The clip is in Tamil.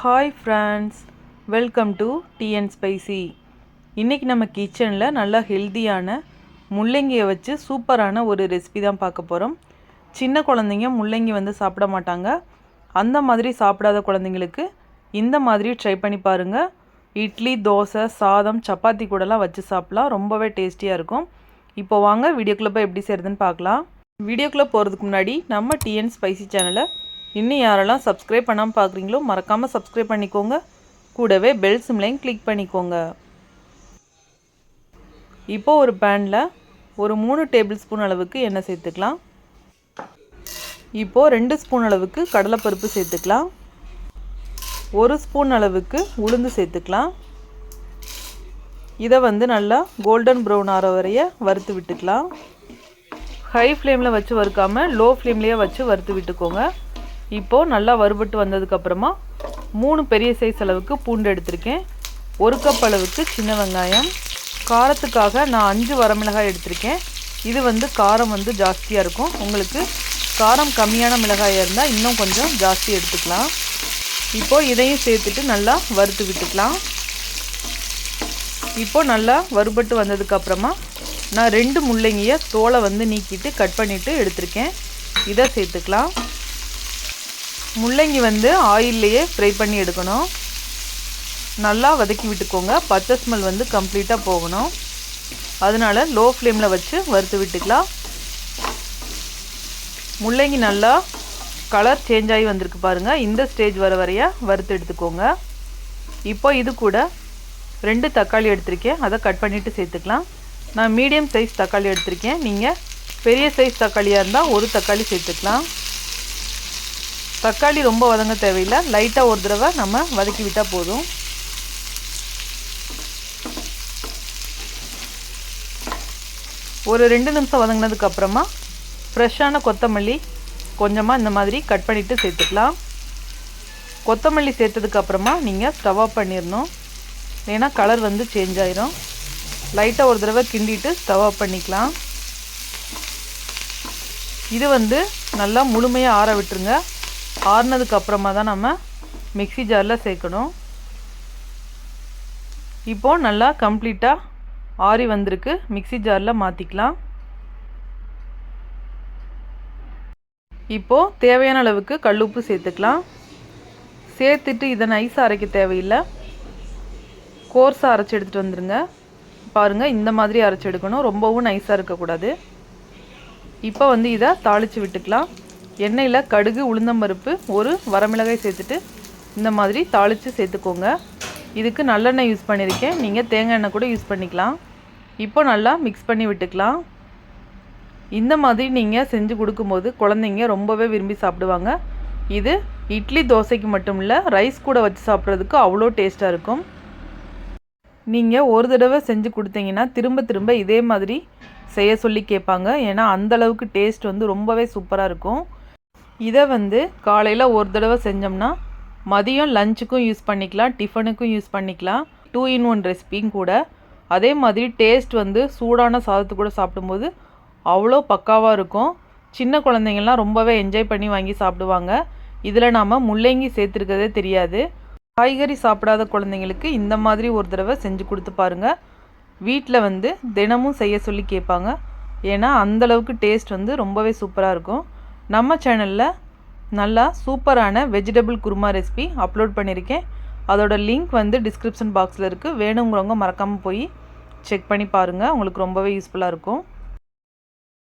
Hi friends welcome to TN spicy இன்றைக்கி நம்ம கிச்சனில் நல்லா ஹெல்த்தியான முள்ளங்கியை வச்சு சூப்பரான ஒரு ரெசிபி தான் பார்க்க போகிறோம் சின்ன குழந்தைங்க முள்ளங்கி வந்து சாப்பிட மாட்டாங்க. அந்த மாதிரி சாப்பிடாத குழந்தைங்களுக்கு இந்த மாதிரி ட்ரை பண்ணி பாருங்கள் இட்லி தோசை சாதம் சப்பாத்தி கூடலாம் வச்சு சாப்பிட்லாம். ரொம்பவே டேஸ்டியாக இருக்கும். இப்போ வாங்க வீடியோக்குள்ளே போய் எப்படி செய்கிறதுன்னு பார்க்கலாம். வீடியோக்குள்ளே போகிறதுக்கு முன்னாடி நம்ம டிஎன் ஸ்பைசி சேனலை இன்னும் யாரெல்லாம் சப்ஸ்கிரைப் பண்ணாமல் பார்க்குறீங்களோ மறக்காமல் சப்ஸ்கிரைப் பண்ணிக்கோங்க. கூடவே பெல் சிம்லையும் கிளிக் பண்ணிக்கோங்க. இப்போ ஒரு பேனில் ஒரு மூணு டேபிள் ஸ்பூன் அளவுக்கு எண்ணெய் சேர்த்துக்கலாம். இப்போது ரெண்டு ஸ்பூன் அளவுக்கு கடலைப்பருப்பு சேர்த்துக்கலாம். ஒரு ஸ்பூன் அளவுக்கு உளுந்து சேர்த்துக்கலாம். இதை வந்து நல்லா கோல்டன் ப்ரௌன் ஆற வரைய வறுத்து விட்டுக்கலாம். ஹை ஃப்ளேமில் வச்சு வறுக்காமல் லோ ஃப்ளேம்லேயே வச்சு வறுத்து விட்டுக்கோங்க. இப்போது நல்லா வறுபட்டு வந்ததுக்கப்புறமா மூணு பெரிய சைஸ் அளவுக்கு பூண்டு எடுத்திருக்கேன். ஒரு கப் அளவுக்கு சின்ன வெங்காயம். காரத்துக்காக நான் அஞ்சு வரமிளகாய் எடுத்திருக்கேன். இது வந்து காரம் வந்து ஜாஸ்தியாக இருக்கும். உங்களுக்கு காரம் கம்மியான மிளகாயாக இருந்தால் இன்னும் கொஞ்சம் ஜாஸ்தி எடுத்துக்கலாம். இப்போது இதையும் சேர்த்துட்டு நல்லா வறுத்து விட்டுக்கலாம். இப்போது நல்லா வறுபட்டு வந்ததுக்கப்புறமா நான் ரெண்டு முள்ளங்கியை தோலை வந்து நீக்கிட்டு கட் பண்ணிவிட்டு எடுத்திருக்கேன். இதை சேர்த்துக்கலாம். முள்ளங்கி வந்து ஆயில்லையே ஃப்ரை பண்ணி எடுக்கணும். நல்லா வதக்கி விட்டுக்கோங்க. பச்சை ஸ்மெல் வந்து கம்ப்ளீட்டாக போகணும். அதனால் லோ ஃப்ளேமில் வச்சு வறுத்து விட்டுக்கலாம். முள்ளங்கி நல்லா கலர் சேஞ்ச் ஆகி வந்திருக்கு பாருங்கள் இந்த ஸ்டேஜ் வர வரைய வறுத்து எடுத்துக்கோங்க. இப்போ இது கூட ரெண்டு தக்காளி எடுத்திருக்கேன். அதை கட் பண்ணிவிட்டு சேர்த்துக்கலாம். நான் மீடியம் சைஸ் தக்காளி எடுத்திருக்கேன். நீங்கள் பெரிய சைஸ் தக்காளியாக இருந்தால் ஒரு தக்காளி சேர்த்துக்கலாம். தக்காளி ரொம்ப வதங்க தேவையில்லை. லைட்டாக ஒரு தடவை நம்ம வதக்கி விட்டால் போதும். ஒரு ரெண்டு நிமிஷம் வதங்கினதுக்கு அப்புறமா ஃப்ரெஷ்ஷான கொத்தமல்லி கொஞ்சமாக இந்த மாதிரி கட் பண்ணிவிட்டு சேர்த்துக்கலாம். கொத்தமல்லி சேர்த்ததுக்கப்புறமா நீங்கள் ஸ்டவ் ஆஃப் பண்ணிடணும் ஏன்னா கலர் வந்து சேஞ்ச் ஆயிரும். லைட்டாக ஒரு தடவை கிண்டிட்டு ஸ்டவ் ஆஃப் பண்ணிக்கலாம். இது வந்து நல்லா முழுமையாக ஆற விட்டுருங்க. ஆறுனதுக்கு அப்புறமா தான் நம்ம மிக்சி ஜாரில் சேர்க்கணும். இப்போது நல்லா கம்ப்ளீட்டாக ஆறி வந்திருக்கு. மிக்சி ஜாரில் மாற்றிக்கலாம் இப்போது தேவையான அளவுக்கு கல்லுப்பு சேர்த்துக்கலாம். சேர்த்துட்டு இதை நைஸாக அரைக்க தேவையில்லை. கோர்ஸாக அரைச்சி எடுத்துகிட்டு வந்துடுங்க பாருங்கள் இந்த மாதிரி அரைச்சி எடுக்கணும். ரொம்பவும் நைஸாக இருக்கக்கூடாது. இப்போ வந்து இதை தாளித்து விட்டுக்கலாம். எண்ணெயில் கடுகு உளுந்தம்பருப்பு ஒரு வரமிளகாய் சேர்த்துட்டு இந்த மாதிரி தாளித்து சேர்த்துக்கோங்க. இதுக்கு நல்லெண்ணெய் யூஸ் பண்ணியிருக்கேன் நீங்கள் தேங்காய் எண்ணெய் கூட யூஸ் பண்ணிக்கலாம். இப்போ நல்லா மிக்ஸ் பண்ணி விட்டுக்கலாம். இந்த மாதிரி நீங்கள் செஞ்சு கொடுக்கும்போது குழந்தைங்க ரொம்பவே விரும்பி சாப்பிடுவாங்க. இது இட்லி தோசைக்கு மட்டும் இல்லை ரைஸ் கூட வச்சு சாப்பிட்றதுக்கு அவ்வளோ டேஸ்ட்டாக இருக்கும். நீங்கள் ஒரு தடவை செஞ்சு கொடுத்தீங்கன்னா திரும்ப திரும்ப இதே மாதிரி செய்ய சொல்லி கேட்பாங்க. ஏன்னா அந்தளவுக்கு டேஸ்ட் வந்து ரொம்பவே சூப்பராக இருக்கும். இதை வந்து காலையில் ஒரு தடவை செஞ்சோம்னா மதியம் லஞ்சுக்கும் யூஸ் பண்ணிக்கலாம் டிஃபனுக்கும் யூஸ் பண்ணிக்கலாம். டூ இன் ஒன் ரெசிபியும் கூட. அதே மாதிரி டேஸ்ட் வந்து சூடான சாதத்து கூட சாப்பிடும்போது அவ்வளோ பக்காவாக இருக்கும். சின்ன குழந்தைங்கள்லாம் ரொம்பவே என்ஜாய் பண்ணி வாங்கி சாப்பிடுவாங்க. இதில் நாம் முள்ளங்கி சேர்த்துருக்கதே தெரியாது. காய்கறி சாப்பிடாத குழந்தைங்களுக்கு இந்த மாதிரி ஒரு தடவை செஞ்சு கொடுத்து பாருங்கள் வீட்டில் வந்து தினமும் செய்ய சொல்லி கேட்பாங்க. ஏன்னா அந்தளவுக்கு டேஸ்ட் வந்து ரொம்பவே சூப்பராக இருக்கும். நம்ம சேனலில் நல்லா சூப்பரான வெஜிடபிள் குருமா ரெசிபி அப்லோட் பண்ணியிருக்கேன் அதோட லிங்க் வந்து டிஸ்கிரிப்ஷன் பாக்ஸில் இருக்குது வேணுங்கிறவங்க மறக்காமல் போய் செக் பண்ணி பாருங்கள் உங்களுக்கு ரொம்பவே யூஸ்ஃபுல்லாக இருக்கும்.